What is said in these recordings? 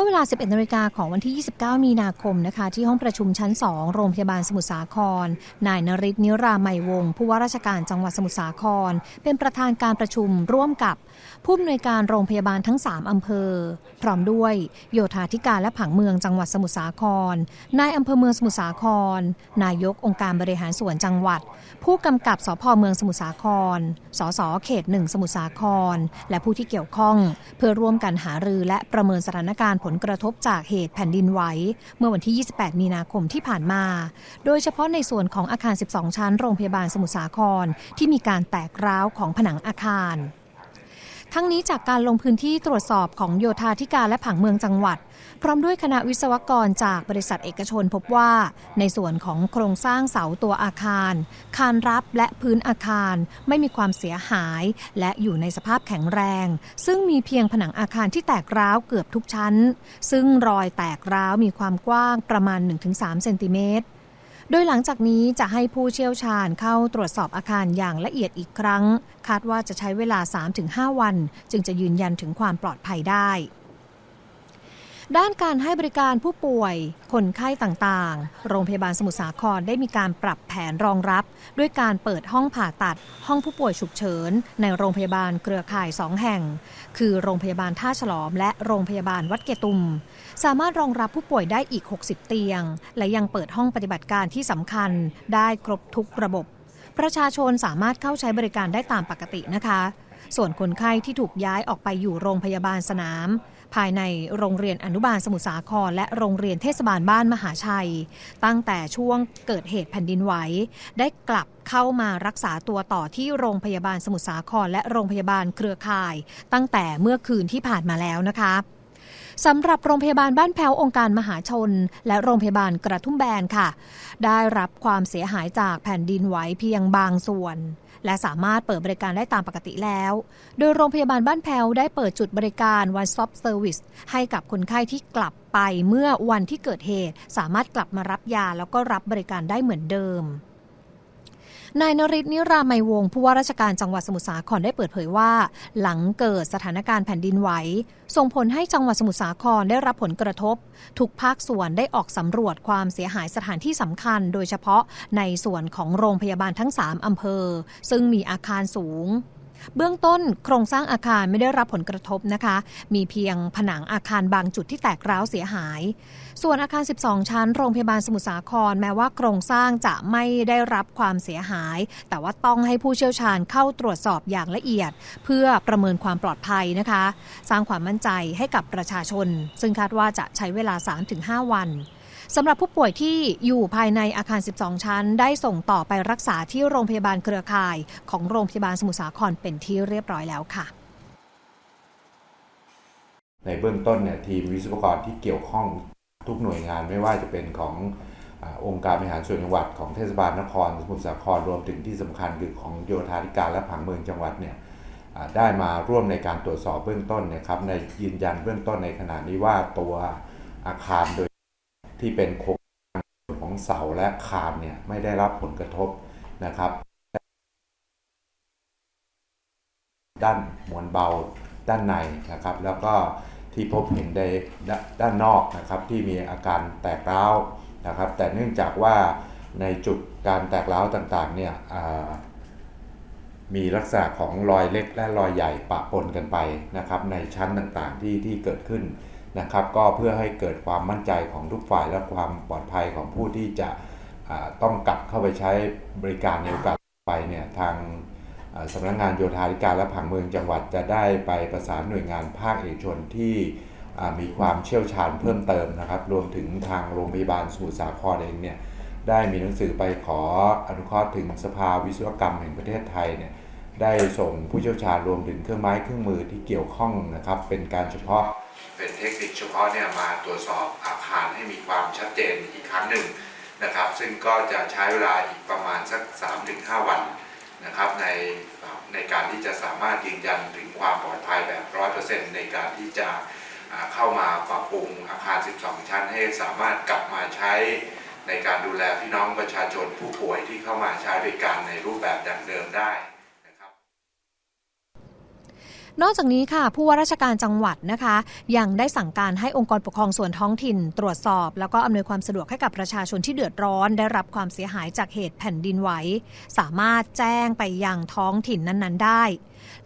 มื่อเวลา 11นาฬิกาของวันที่ 29 มีนาคมนะคะ ที่ห้องประชุมชั้น 2 โรงพยาบาลสมุทรสาคร นายนริศนิราไมยวงศ์ผู้ว่าราชการจังหวัดสมุทรสาคร เป็นประธานการประชุมร่วมกับผู้อำนวยการโรงพยาบาลทั้ง 3 อำเภอ พร้อมด้วยโยธาธิการและผังเมืองจังหวัดสมุทรสาคร นายอำเภอเมืองสมุทรสาคร นายกองค์การบริหารส่วนจังหวัด ผู้กำกับสพเมืองสมุทรสาคร สสเขตหนึ่งสมุทรสาคร และผู้ที่เกี่ยวข้อง เพื่อร่วมกันหารือและประเมินสถานการณ์ผลลกระทบจากเหตุแผ่นดินไหวเมื่อวันที่ 28 มีนาคมที่ผ่านมา โดยเฉพาะในส่วนของอาคาร 12 ชั้นโรงพยาบาลสมุทรสาครที่มีการแตกร้าวของผนังอาคาร ทั้งนี้จากการลงพื้นที่ตรวจสอบของโยธาธิการและผังเมืองจังหวัด พร้อมด้วยคณะวิศวกรจากบริษัทเอกชนพบว่า ในส่วนของโครงสร้างเสาตัวอาคาร คานรับและพื้นอาคารไม่มีความเสียหาย และอยู่ในสภาพแข็งแรง ซึ่งมีเพียงผนังอาคารที่แตกร้าวเกือบทุกชั้น ซึ่งรอยแตกร้าวมีความกว้างประมาณ 1-3 เซนติเมตร โดยหลังจากนี้จะให้ผู้เชี่ยวชาญเข้าตรวจสอบอาคารอย่างละเอียดอีกครั้ง คาดว่าจะใช้เวลา 3-5 วัน จึงจะยืนยันถึงความปลอดภัยได้ ด้านการให้บริการผู้ป่วย คนไข้ต่างๆ โรงพยาบาลสมุทรสาครได้มีการปรับแผนรองรับ ด้วยการเปิดห้องผ่าตัด ห้องผู้ป่วยฉุกเฉิน ในโรงพยาบาลเครือข่าย 2 แห่ง คือโรงพยาบาลท่าฉลอม และโรงพยาบาลวัดเกตุม สามารถรองรับผู้ป่วยได้อีก 60 เตียง และยังเปิดห้องปฏิบัติการที่สำคัญ ได้ครบทุกระบบ ประชาชนสามารถเข้าใช้บริการได้ตามปกตินะคะส่วนคนไข้ที่ถูกย้ายออกไปอยู่โรงพยาบาลสนาม ภายในโรงเรียนอนุบาลสมุทรสาคร และโรงเรียนเทศบาลบ้านมหาชัย ตั้งแต่ช่วงเกิดเหตุแผ่นดินไหวได้กลับเข้ามารักษาตัวต่อที่โรงพยาบาลสมุทรสาคร และโรงพยาบาลเครือข่าย ตั้งแต่เมื่อคืนที่ผ่านมาแล้วนะคะสำหรับโรงพยาบาลบ้านแพ้วองค์การมหาชน และโรงพยาบาลกระทุ่มแบนค่ะ ได้รับความเสียหายจากแผ่นดินไหวเพียงบางส่วน และสามารถเปิดบริการได้ตามปกติแล้ว โดยโรงพยาบาลบ้านแพวได้เปิดจุดบริการ One Stop Service ให้กับคนไข้ที่กลับไปเมื่อวันที่เกิดเหตุ สามารถกลับมารับยาแล้วก็รับบริการได้เหมือนเดิม นายนริศนิราไมยวงศ์ผู้ว่าราชการจังหวัดสมุทรสาครได้เปิดเผยว่า หลังเกิดสถานการณ์แผ่นดินไหว ส่งผลให้จังหวัดสมุทรสาครได้รับผลกระทบ ทุกภาคส่วนได้ออกสำรวจความเสียหายสถานที่สำคัญ โดยเฉพาะในส่วนของโรงพยาบาลทั้ง 3อำเภอ ซึ่งมีอาคารสูง เบื้องต้นโครงสร้างอาคารไม่ได้รับผลกระทบนะคะ มีเพียงผนังอาคารบางจุดที่แตกร้าวเสียหาย ส่วนอาคาร 12 ชั้น โรงพยาบาลสมุทรสาคร แม้ว่าโครงสร้างจะไม่ได้รับความเสียหาย แต่ว่าต้องให้ผู้เชี่ยวชาญเข้าตรวจสอบอย่างละเอียด เพื่อประเมินความปลอดภัยนะคะ สร้างความมั่นใจให้กับประชาชน ซึ่งคาดว่าจะใช้เวลา 3-5 วัน สำหรับผู้ป่วยที่อยู่ภายในอาคาร 12 ชั้น ได้ส่งต่อไปรักษาที่โรงพยาบาลเครือข่าย ของโรงพยาบาลสมุทรสาครเป็นที่เรียบร้อยแล้วค่ะ ในเบื้องต้นเนี่ยทีมวิศวกรที่เกี่ยวข้องทุกหน่วยงานไม่ว่าจะเป็นขององค์การบริหารส่วนจังหวัดของเทศบาลนครสมุทรสาครรวมถึงที่สำคัญคือของโยธาธิการและผังเมืองจังหวัดเนี่ยได้มาร่วมในการตรวจสอบเบื้องต้นเนะครับในยืนยันเบื้องต้นในขณะนี้ว่าตัวอาคารโดย ที่เป็นโครงสร้างของเสาและคานเนี่ยไม่ได้รับผลกระทบนะครับ ด้านมวลเบาด้านในนะครับ แล้วก็ที่พบเห็นในดด้านนอกนะครับที่มีอาการแตกร้าวนะครับ แต่เนื่องจากว่าในจุดการแตกร้าวต่างๆเนี่ยมีลักษณะของรอยเล็กและรอยใหญ่ปะปนกันไปนะครับ ในชั้นต่างๆที่ที่เกิดขึ้น นะครับ ก็เพื่อให้เกิดความมั่นใจของทุกฝ่ายและความปลอดภัยของผู้ที่จะต้องกลับเข้าไปใช้บริการในโอกาสไปเนี่ยทางสำนักงานโยธาธิการและผังเมืองจังหวัดจะได้ไปประสานหน่วยงานภาคเอกชนที่มีความเชี่ยวชาญเพิ่มเติมนะครับ รวมถึงทางโรงพยาบาลสมุทรสาครเองเนี่ยได้มีหนังสือไปขออนุเคราะห์ถึงสภาวิศวกรรมแห่งประเทศไทยเนี่ย ได้ส่งผู้เชี่ยวชาญรวมถึงเครื่องไม้เครื่องมือที่เกี่ยวข้องนะครับ เป็นการเฉพาะ เป็นเทคนิคเฉพาะเนี่ยมาตรวจสอบอาคารให้มีความชัดเจนอีกครั้งหนึ่งนะครับ ซึ่งก็จะใช้เวลาอีกประมาณสัก 3-5 วันนะครับในในการที่จะสามารถยืนยันถึงความปลอดภัยแบบ 100%ในการที่จะเข้ามาปรับปรุงอาคาร 12 ชั้นให้สามารถกลับมาใช้ในการดูแลพี่น้องประชาชนผู้ป่วยที่เข้ามาใช้บริการในรูปแบบดังเดิมได้ นอกจากนี้ค่ะ ผู้ว่าราชการจังหวัดนะคะ ยังได้สั่งการให้องค์กรปกครองส่วนท้องถิ่น ตรวจสอบ แล้วก็อำนวยความสะดวกให้กับประชาชนที่เดือดร้อน ได้รับความเสียหายจากเหตุแผ่นดินไหวสามารถแจ้งไปยังท้องถิ่นนั้น ๆ ได้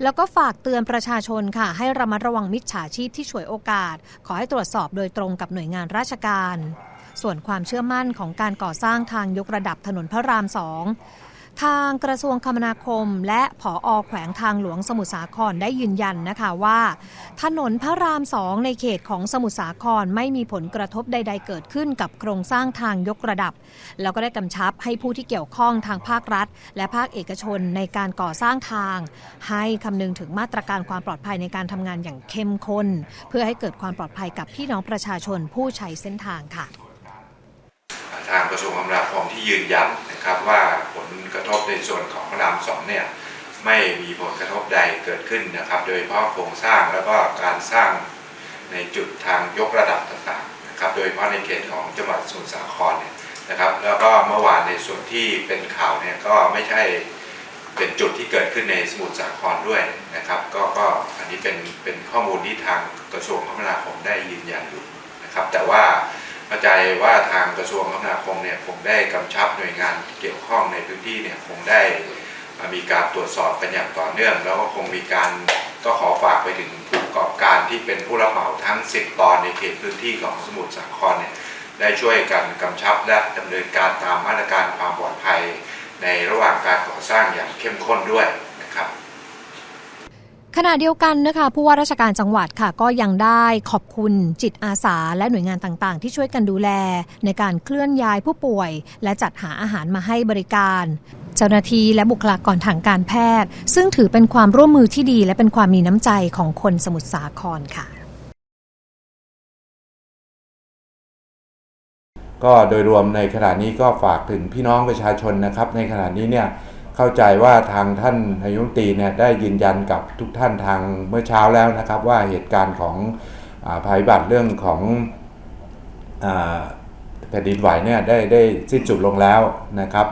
แล้วก็ฝากเตือนประชาชนค่ะ ให้ระมัดระวังมิจฉาชีพที่ฉวยโอกาส ขอให้ตรวจสอบโดยตรงกับหน่วยงานราชการ ส่วนความเชื่อมั่นของการก่อสร้างทางยกระดับถนนพระรามสอง ทางกระทรวงคมนาคม และผออแขวงทางหลวงสมุทรสาครได้ยืนยันนะคะว่า ถนนพระรามสองในเขตของสมุทรสาครไม่มีผลกระทบใด ๆ เกิดขึ้นกับโครงสร้างทางยกระดับ แล้วก็ได้กำชับให้ผู้ที่เกี่ยวข้องทางภาครัฐ และภาคเอกชนในการก่อสร้างทาง ให้คำนึงถึงมาตรการความปลอดภัยในการทำงานอย่างเข้มข้น เพื่อให้เกิดความปลอดภัยกับพี่น้องประชาชนผู้ใช้เส้นทางค่ะ ทางกระทรวงคมนาคมที่ยืนยัน นะครับว่าผลกระทบในส่วนของพระรามสองเนี่ยไม่มีผลกระทบใดเกิดขึ้นนะครับ โดยเฉพาะโครงสร้างแล้วก็การสร้างในจุดทางยกระดับต่างๆนะครับ โดยเฉพาะในเขตของจังหวัดสมุทรสาครเนี่ยนะครับ แล้วก็เมื่อวานในส่วนที่เป็นข่าวเนี่ยก็ไม่ใช่เป็นจุดที่เกิดขึ้นในสมุทรสาครด้วยนะครับ ก็ก็อันนี้เป็นเป็นข้อมูลที่ทางกระทรวงคมนาคมได้ยืนยันอยู่นะครับ แต่ว่า เข้าใจว่าทางกระทรวงคมนาคมเนี่ยคงได้กำชับหน่วยงานเกี่ยวข้องในพื้นที่เนี่ยคงได้มีการตรวจสอบกันอย่างต่อเนื่อง แล้วก็คงมีการก็ขอฝากไปถึงผู้ประกอบการที่เป็นผู้รับเหมาทั้ง 10 ตอนในเขตพื้นที่ของสมุทรสาครเนี่ยได้ช่วยกันกำชับและดำเนินการตามมาตรการความปลอดภัย ในระหว่างการก่อสร้างอย่างเข้มข้นด้วยนะครับ ขณะเดียวกันนะคะผู้ว่าราชการจังหวัดค่ะ ก็ยังได้ขอบคุณจิตอาสา และหน่วยงานต่างๆ ที่ช่วยกันดูแล ในการเคลื่อนย้ายผู้ป่วย และจัดหาอาหารมาให้บริการ เจ้าหน้าที่และบุคลากรทางการแพทย์ ซึ่งถือเป็นความร่วมมือที่ดี และเป็นความมีน้ำใจของคนสมุทรสาครค่ะ ก็โดยรวมในขณะนี้ก็ฝากถึงพี่น้องประชาชนนะครับ ในขณะนี้เนี่ย เข้าใจว่าทางท่านนายกตีเนี่ยได้ยืนยันกับทุกท่านทางเมื่อเช้าแล้วนะครับ ว่าเหตุการณ์ของอภัยบัติเรื่องของอแผ่นดินไหวเนี่ยได้ได้สิ้นสุดลงแล้วนะครับ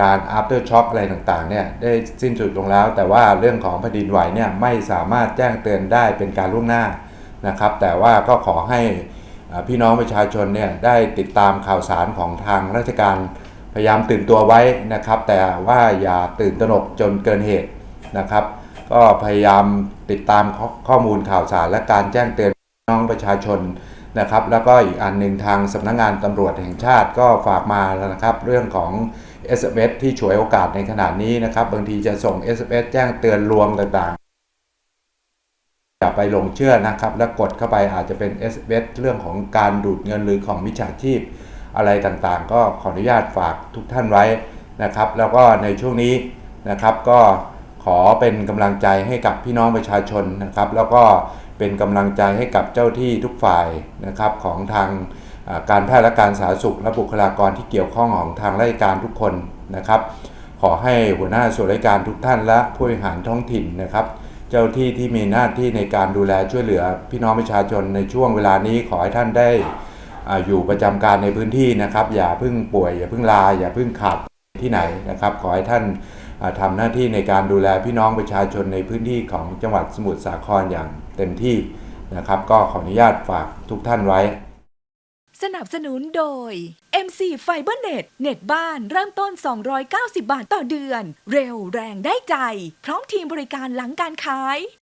การ after shock อะไรต่างๆเนี่ยได้สิ้นสุดลงแล้ว แต่ว่าเรื่องของแผ่นดินไหวเนี่ยไม่สามารถแจ้งเตือนได้เป็นการล่วงหน้านะครับ แต่ว่าก็ขอให้พี่น้องประชาชนเนี่ยได้ติดตามข่าวสารของทางราชการ พยายามตื่นตัวไว้นะครับ แต่ว่าอย่าตื่นตระหนกจนเกินเหตุนะครับ ก็พยายามติดตามข้อมูลข่าวสารและการแจ้งเตือนน้องประชาชนนะครับ แล้วก็อีกอันหนึ่งทางสำนักงงานตำรวจแห่งชาติก็ฝากมาแล้วนะครับ เรื่องของ SMS ที่ฉวยโอกาสในขณะนี้นะครับ บางทีจะส่ง SMS แจ้งเตือนลวงต่างๆอย่าไปหลงเชื่อนะครับ แล้วกดเข้าไปอาจจะเป็น s อ s เรื่องของการดูดเงินหรือของมิจฉาชีพ อะไรต่างๆ ก็ขออนุญาตฝากทุกท่านไว้นะครับ แล้วก็ในช่วงนี้นะครับก็ขอเป็นกำลังใจให้กับพี่น้องประชาชนนะครับ แล้วก็เป็นกำลังใจให้กับเจ้าที่ทุกฝ่ายนะครับของทางการแพทย์และการสาธารณสุขและบุคลากรที่เกี่ยวข้องของทางราชการทุกคนนะครับ ขอให้หัวหน้าส่วนราชการทุกท่านและผู้บริหารท้องถิ่นนะครับ เจ้าที่ที่มีหน้าที่ในการดูแลช่วยเหลือพี่น้องประชาชนในช่วงเวลานี้ขอให้ท่านได้ อยู่ประจำการในพื้นที่นะครับ อย่าเพิ่งป่วย อย่าเพิ่งลา อย่าเพิ่งขาดที่ไหนนะครับ ขอให้ท่านอ่าทำหน้าที่ในการดูแลพี่น้องประชาชนในพื้นที่ของจังหวัดสมุทรสาครอย่างเต็มที่นะครับ ก็ขออนุญาตฝากทุกท่านไว้ สนับสนุนโดย MC FiberNet เน็ตบ้านเริ่มต้น 290 บาทต่อเดือน เร็วแรงได้ใจ พร้อมทีมบริการหลังการขาย